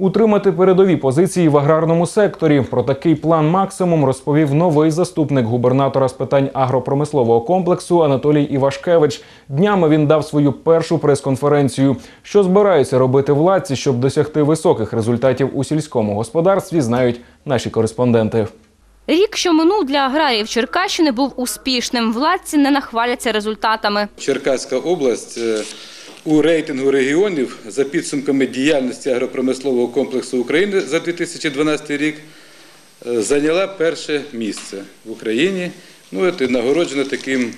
Утримати передові позиції в аграрному секторі. Про такий план максимум розповів новий заступник губернатора з питань агропромислового комплексу Анатолій Івашкевич. Днями він дав свою першу прес-конференцію. Що збираються робити владці, щоб досягти високих результатів у сільському господарстві, знають наші кореспонденти. Рік, що минув для аграріїв Черкащини, був успішним. Владці не нахваляться результатами. Черкаська область е, у рейтингу регіонів за підсумками діяльності агропромислового комплексу України за 2012 рік е, зайняла перше місце в Україні. Ну, і нагороджена таким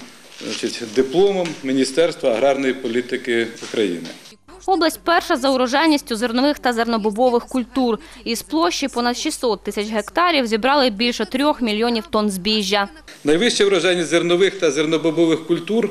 значить, дипломом Міністерства аграрної політики України. Область перша за урожайністю зернових та зернобобових культур. Із площі понад 600 тисяч гектарів зібрали більше трьох мільйонів тонн збіжжя. Найвища врожайність зернових та зернобобових культур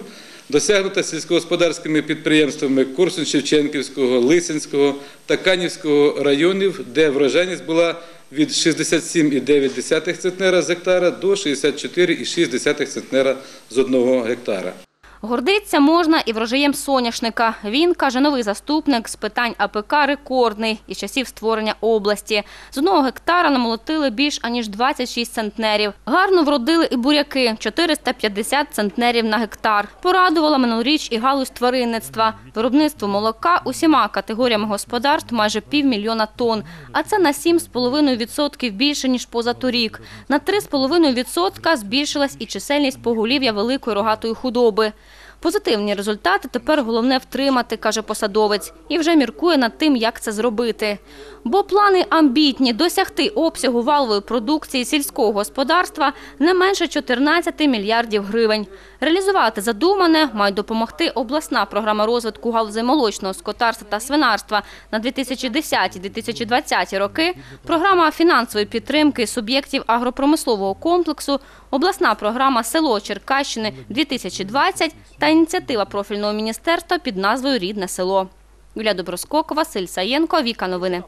досягнута сільськогосподарськими підприємствами Курсун-Шевченківського, Лисинського та Канівського районів, де врожайність була від 67,9 центнера з гектара до 64,6 центнера з одного гектара. Гордиться можна і врожаєм соняшника. Він, каже новий заступник, з питань АПК рекордний із часів створення області. З одного гектара намолотили більш аніж 26 центнерів. Гарно вродили і буряки – 450 центнерів на гектар. Порадувала минулоріч і галузь тваринництва. Виробництво молока усіма категоріями господарств майже півмільйона тонн. А це на 7,5% більше, ніж позаторік. На 3,5% збільшилась і чисельність поголів'я великої рогатої худоби. Позитивні результати тепер головне втримати, каже посадовець, і вже міркує над тим, як це зробити. Бо плани амбітні – досягти обсягу валової продукції сільського господарства не менше 14 мільярдів гривень. Реалізувати задумане має допомогти обласна програма розвитку галузей молочного скотарства та свинарства на 2010-2020 роки, програма фінансової підтримки суб'єктів агропромислового комплексу, обласна програма «Село Черкащини 2020» та ініціатива профільного міністерства під назвою «Рідне село». Юлія Доброскокова, Василь Саєнко, Віка Новини.